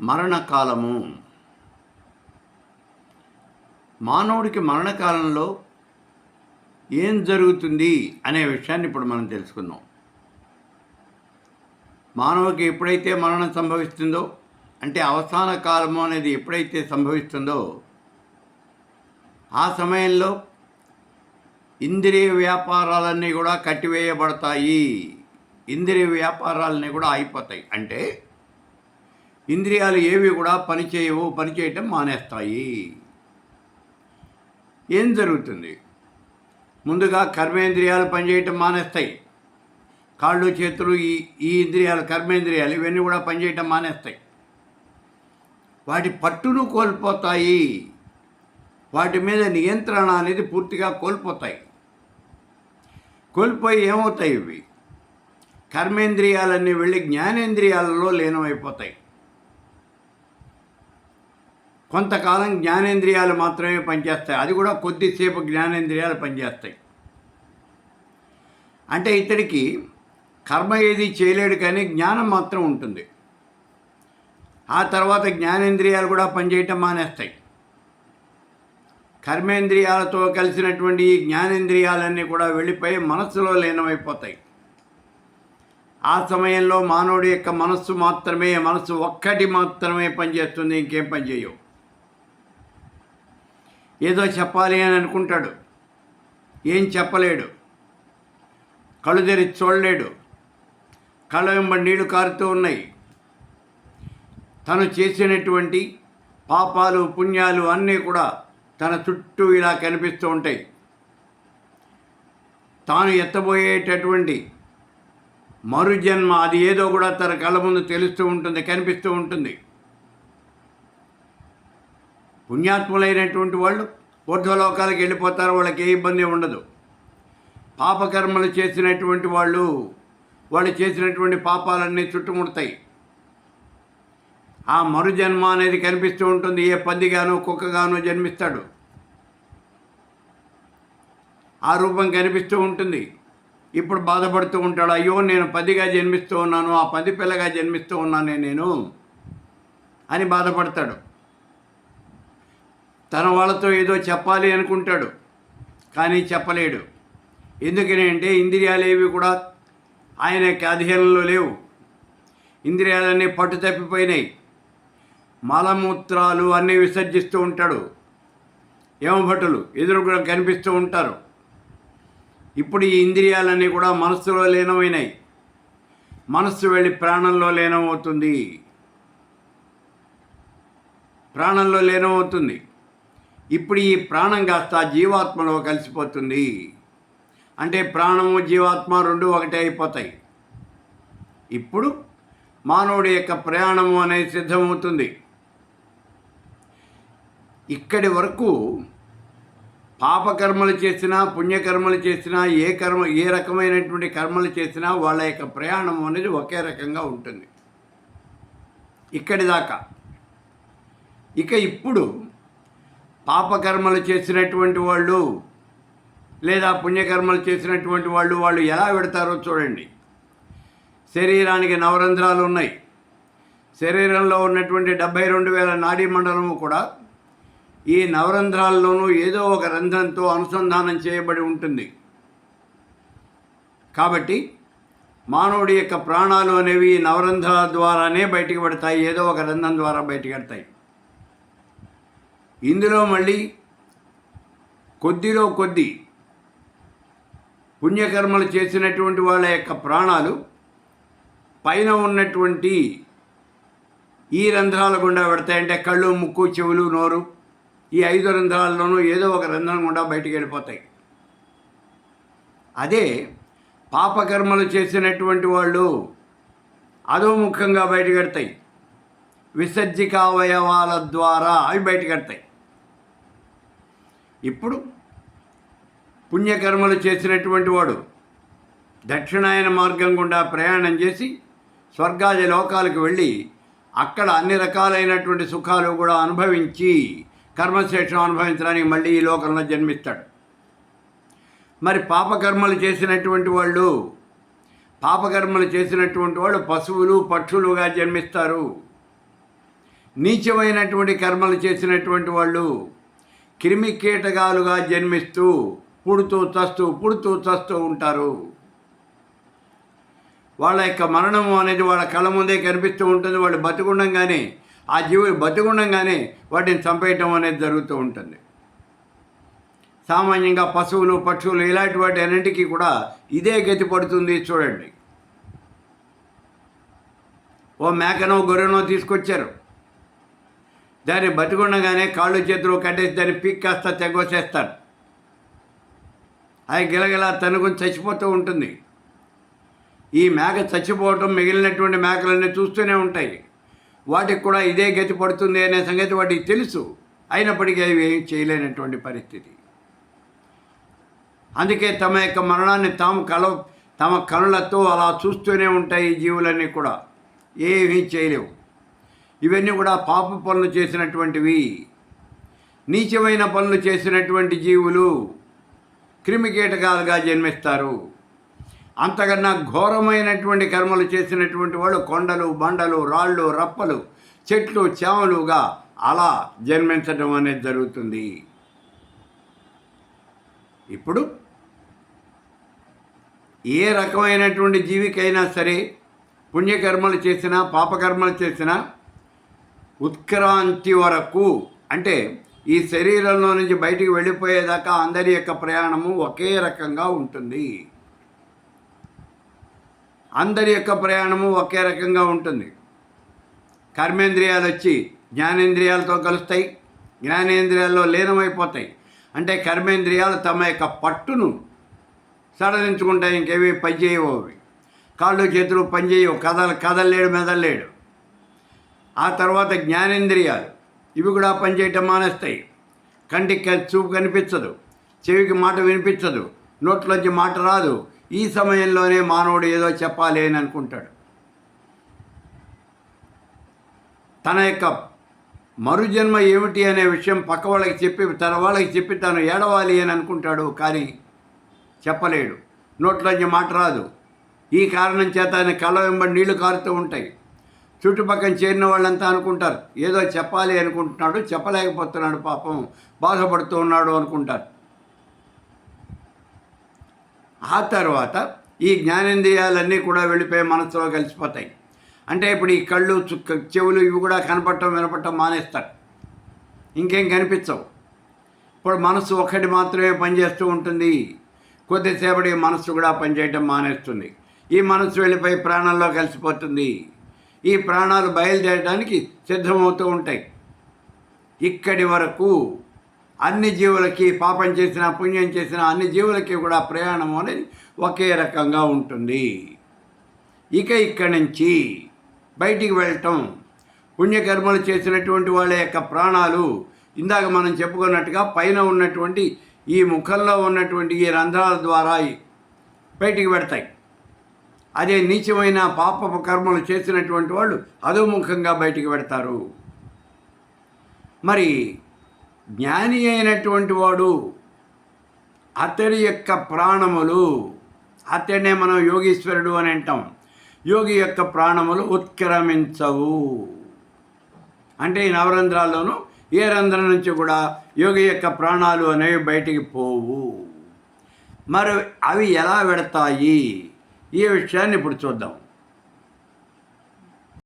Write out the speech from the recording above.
మరణకాలము. మానవుడికి మరణకాలంలో ఏం జరుగుతుంది అనే విషయాన్ని ఇప్పుడు మనం తెలుసుకుందాం. మానవుడికి ఎప్పుడైతే మరణం సంభవిస్తుందో అంటే అవసాన కాలము అనేది ఎప్పుడైతే సంభవిస్తుందో ఆ సమయంలో ఇంద్రియ వ్యాపారాలన్నీ కూడా కట్టివేయబడతాయి. ఇంద్రియ వ్యాపారాలన్నీ కూడా అయిపోతాయి. అంటే ఇంద్రియాలు ఏవి కూడా పనిచేయవు పనిచేయటం మానేస్తాయి. ఏం జరుగుతుంది? ముందుగా కర్మేంద్రియాలు పనిచేయటం మానేస్తాయి. కాళ్ళు చేతులు ఈ ఈ ఇంద్రియాలు కర్మేంద్రియాలు ఇవన్నీ కూడా పనిచేయటం మానేస్తాయి. వాటి పట్టును కోల్పోతాయి. వాటి మీద నియంత్రణ అనేది పూర్తిగా కోల్పోతాయి. కోల్పోయి ఏమవుతాయి ఇవి? కర్మేంద్రియాలన్నీ వెళ్ళి జ్ఞానేంద్రియాలలో లీనమైపోతాయి. కొంతకాలం జ్ఞానేంద్రియాలు మాత్రమే పనిచేస్తాయి. అది కూడా కొద్దిసేపు జ్ఞానేంద్రియాలు పనిచేస్తాయి. అంటే ఇతడికి కర్మ ఏది చేయలేడు కానీ జ్ఞానం మాత్రం ఉంటుంది. ఆ తర్వాత జ్ఞానేంద్రియాలు కూడా పనిచేయటం మానేస్తాయి. కర్మేంద్రియాలతో కలిసినటువంటి ఈ జ్ఞానేంద్రియాలన్నీ కూడా వెళ్ళిపోయి మనస్సులో లీనమైపోతాయి. ఆ సమయంలో మానవుడి యొక్క మనస్సు మాత్రమే మనస్సు ఒక్కటి మాత్రమే పనిచేస్తుంది ఇంకేం పనిచేయవు. ఏదో చెప్పాలి అని అనుకుంటాడు. ఏం చెప్పలేడు. కళ్ళు తెరిచి చూడలేడు. కళ్ళ వెంబ నీళ్ళు కారుతూ ఉన్నాయి. తను చేసినటువంటి పాపాలు పుణ్యాలు అన్నీ కూడా తన చుట్టూ ఇలా కనిపిస్తూ ఉంటాయి. తాను ఎత్తబోయేటటువంటి మరుజన్మ అది ఏదో కూడా తన కళ్ళ ముందు తెలుస్తూ ఉంటుంది కనిపిస్తూ ఉంటుంది. పుణ్యాత్ములైనటువంటి వాళ్ళు ఊర్ధ్వలోకాలకు వెళ్ళిపోతారు వాళ్ళకి ఏ ఇబ్బంది ఉండదు. పాపకర్మలు చేసినటువంటి వాళ్ళు వాళ్ళు చేసినటువంటి పాపాలన్నీ చుట్టుముడతాయి. ఆ మరుజన్మ అనేది కనిపిస్తూ ఉంటుంది ఏ పందిగానో కుక్కగానో జన్మిస్తాడు. ఆ రూపం కనిపిస్తూ ఉంటుంది. ఇప్పుడు బాధపడుతూ ఉంటాడు అయ్యో నేను పదిగా జన్మిస్తూ ఉన్నాను ఆ పది పిల్లగా జన్మిస్తూ ఉన్నానే నేను అని బాధపడతాడు. తన వాళ్ళతో ఏదో చెప్పాలి అనుకుంటాడు కానీ చెప్పలేడు. ఎందుకని అంటే ఇంద్రియాలు ఏవి కూడా ఆయన యొక్క అధీనంలో లేవు. ఇంద్రియాలన్నీ పట్టు తప్పిపోయినాయి. మలమూత్రాలు అన్నీ విసర్జిస్తూ ఉంటాడు. యమభటులు కూడా కనిపిస్తూ ఉంటారు. ఇప్పుడు ఈ ఇంద్రియాలన్నీ కూడా మనస్సులో లీనమైనాయి. మనస్సు వెళ్ళి ప్రాణంలో లీనమవుతుంది. ప్రాణంలో లీనమవుతుంది. ఇప్పుడు ఈ ప్రాణం కాస్త జీవాత్మలో కలిసిపోతుంది. అంటే ప్రాణము జీవాత్మ రెండు ఒకటే అయిపోతాయి. ఇప్పుడు మానవుడి యొక్క ప్రయాణము అనేది సిద్ధమవుతుంది. ఇక్కడి వరకు పాపకర్మలు చేసినా పుణ్యకర్మలు చేసినా ఏ కర్మ ఏ రకమైనటువంటి కర్మలు చేసినా వాళ్ళ యొక్క ప్రయాణం అనేది ఒకే రకంగా ఉంటుంది. ఇక్కడి దాకా. ఇక ఇప్పుడు పాపకర్మలు చేసినటువంటి వాళ్ళు లేదా పుణ్యకర్మలు చేసినటువంటి వాళ్ళు వాళ్ళు ఎలా పెడతారో చూడండి. శరీరానికి నవరంధ్రాలు ఉన్నాయి. శరీరంలో ఉన్నటువంటి డెబ్భై రెండు వేల నాడీ మండలము కూడా ఈ నవరంధ్రాల్లోనూ ఏదో ఒక రంధ్రంతో అనుసంధానం చేయబడి ఉంటుంది. కాబట్టి మానవుడి యొక్క ప్రాణాలు అనేవి ఈ నవరంధ్రాల ద్వారానే బయటికి పడతాయి ఏదో ఒక రంధ్రం ద్వారా బయటికి పడతాయి ఇందులో మళ్ళీ కొద్దిలో కొద్ది పుణ్యకర్మలు చేసినటువంటి వాళ్ళ యొక్క ప్రాణాలు పైన ఉన్నటువంటి ఈ రంధ్రాల గుండా పెడతాయంటే కళ్ళు ముక్కు చెవులు నోరు ఈ ఐదు రంధ్రాల్లోనూ ఏదో ఒక రంధ్రం గుండా బయటికి వెళ్ళిపోతాయి. అదే పాపకర్మలు చేసినటువంటి వాళ్ళు అధోముఖంగా బయటకెడతాయి విసర్జికావయవాల ద్వారా అవి బయటకెడతాయి ఇప్పుడు పుణ్యకర్మలు చేసినటువంటి వాడు దక్షిణాయన మార్గం గుండా ప్రయాణం చేసి స్వర్గాది లోకాలకు వెళ్ళి అక్కడ అన్ని రకాలైనటువంటి సుఖాలు కూడా అనుభవించి కర్మశేషం అనుభవించడానికి మళ్ళీ ఈ లోకంలో జన్మిస్తాడు. మరి పాపకర్మలు చేసినటువంటి వాళ్ళు పాపకర్మలు చేసినటువంటి వాళ్ళు పశువులు పక్షులుగా జన్మిస్తారు. నీచమైనటువంటి కర్మలు చేసినటువంటి వాళ్ళు క్రిమి కీటకాలుగా జన్మిస్తూ పుడుతూ చస్తూ పుడుతూ చస్తూ ఉంటారు. వాళ్ళ యొక్క మరణము అనేది వాళ్ళ కళ్ళ ముందే కనిపిస్తూ ఉంటుంది. వాళ్ళు బతుకుండంగానే ఆ జీవులు బతుకుండంగానే వాటిని చంపేయటం అనేది జరుగుతూ ఉంటుంది. సామాన్యంగా పశువులు పక్షువులు ఇలాంటి వాటి అన్నింటికీ కూడా ఇదే గతి పడుతుంది చూడండి. ఓ మేకనో గొర్రెనో తీసుకొచ్చారు. దాన్ని బతికుండగానే కాళ్ళు చేతులు కట్టేసి దాన్ని పీక్ కాస్త తెగోసేస్తారు. అది గిలగిలా తనుకుని చచ్చిపోతూ ఉంటుంది. ఈ మేక చచ్చిపోవటం మిగిలినటువంటి మేకలన్నీ చూస్తూనే ఉంటాయి. వాటికి కూడా ఇదే గతి పడుతుంది అనే సంగతి వాటికి తెలుసు. అయినప్పటికీ అవి ఏం చేయలేనటువంటి పరిస్థితి. అందుకే తమ యొక్క మరణాన్ని తాము కల తమ కనులతో అలా చూస్తూనే ఉంటాయి ఈ జీవులన్నీ కూడా. ఏమీ చేయలేవు. ఇవన్నీ కూడా పాప పనులు చేసినటువంటివి నీచమైన పనులు చేసినటువంటి జీవులు క్రిమికీటకాలుగా జన్మిస్తారు. అంతకన్నా ఘోరమైనటువంటి కర్మలు చేసినటువంటి వాళ్ళు కొండలు బండలు రాళ్ళు రప్పలు చెట్లు చేమలుగా అలా జన్మించడం అనేది జరుగుతుంది. ఇప్పుడు ఏ రకమైనటువంటి జీవికైనా సరే పుణ్యకర్మలు చేసినా పాపకర్మలు చేసినా ఉత్క్రాంతి వరకు. అంటే ఈ శరీరంలో నుంచి బయటికి వెళ్ళిపోయేదాకా అందరి యొక్క ప్రయాణము ఒకే రకంగా ఉంటుంది. అందరి యొక్క ప్రయాణము ఒకే రకంగా ఉంటుంది. కర్మేంద్రియాలు వచ్చి జ్ఞానేంద్రియాలతో కలుస్తాయి. జ్ఞానేంద్రియాల్లో లీనమైపోతాయి. అంటే కర్మేంద్రియాలు తమ యొక్క పట్టును సడలించుకుంటాయి. ఇంకేవి పనిచేయవు అవి. కాళ్ళు చేతులు పనిచేయవు కదల కదలలేడు మెదలలేడు. ఆ తర్వాత జ్ఞానేంద్రియాలు. ఇవి కూడా పనిచేయటం మానేస్తాయి. కంటికి చూపు కనిపించదు. చెవికి మాట వినిపించదు. నోట్లోంచి మాట రాదు. ఈ సమయంలోనే మానవుడు ఏదో చెప్పాలి అని అనుకుంటాడు. తన యొక్క మరుజన్మ ఏమిటి అనే విషయం పక్క వాళ్ళకి చెప్పి తన వాళ్ళకి చెప్పి తను ఏడవాలి అని అనుకుంటాడు కానీ చెప్పలేడు. నోట్లోంచి మాట రాదు. ఈ కారణం చేత ఆయన కళ్ళ వెంబడి నీళ్ళు కారుతూ ఉంటాయి. చుట్టుపక్కల చేరిన వాళ్ళంతా అనుకుంటారు. ఏదో చెప్పాలి అనుకుంటున్నాడు చెప్పలేకపోతున్నాడు పాపం బాధపడుతూ ఉన్నాడు అనుకుంటారు. ఆ తర్వాత ఈ జ్ఞానేంద్రియాలన్నీ కూడా వెళ్ళిపోయి మనసులో కలిసిపోతాయి. అంటే ఇప్పుడు ఈ కళ్ళు చుక్క చెవులు ఇవి కూడా కనపడటం వినపడటం మానేస్తారు. ఇంకేం కనిపించవు. ఇప్పుడు మనసు ఒక్కటి మాత్రమే పనిచేస్తూ ఉంటుంది. కొద్దిసేపటి మనసు కూడా పనిచేయటం మానేస్తుంది. ఈ మనసు వెళ్ళిపోయి ప్రాణంలో కలిసిపోతుంది. ఈ ప్రాణాలు బయలుదేరడానికి సిద్ధమవుతూ ఉంటాయి. ఇక్కడి వరకు అన్ని జీవులకి పాపం చేసిన పుణ్యం చేసిన అన్ని జీవులకి కూడా ప్రయాణం అనేది ఒకే రకంగా ఉంటుంది. ఇక ఇక్కడి నుంచి బయటికి వెళ్ళటం. పుణ్యకర్మలు చేసినటువంటి వాళ్ళ యొక్క ప్రాణాలు ఇందాక మనం చెప్పుకున్నట్టుగా పైన ఉన్నటువంటి ఈ ముఖంలో ఉన్నటువంటి ఈ రంధ్రాల ద్వారా బయటికి పెడతాయి. అదే నీచమైన పాపపు కర్మలు చేసినటువంటి వాళ్ళు అధోముఖంగా బయటికి పెడతారు మరి జ్ఞాని అయినటువంటి వాడు అతడి యొక్క ప్రాణములు అతడినే మనం యోగీశ్వరుడు అని అంటాం. యోగి యొక్క ప్రాణములు ఉత్క్రమించవు. అంటే ఈ నవరంధ్రాల్లోనూ ఏ రంధ్రం నుంచి కూడా యోగి యొక్క ప్రాణాలు అనేవి బయటికి పోవు. మరి అవి ఎలా పెడతాయి ఈ విషయాన్ని ఇప్పుడు చూద్దాం.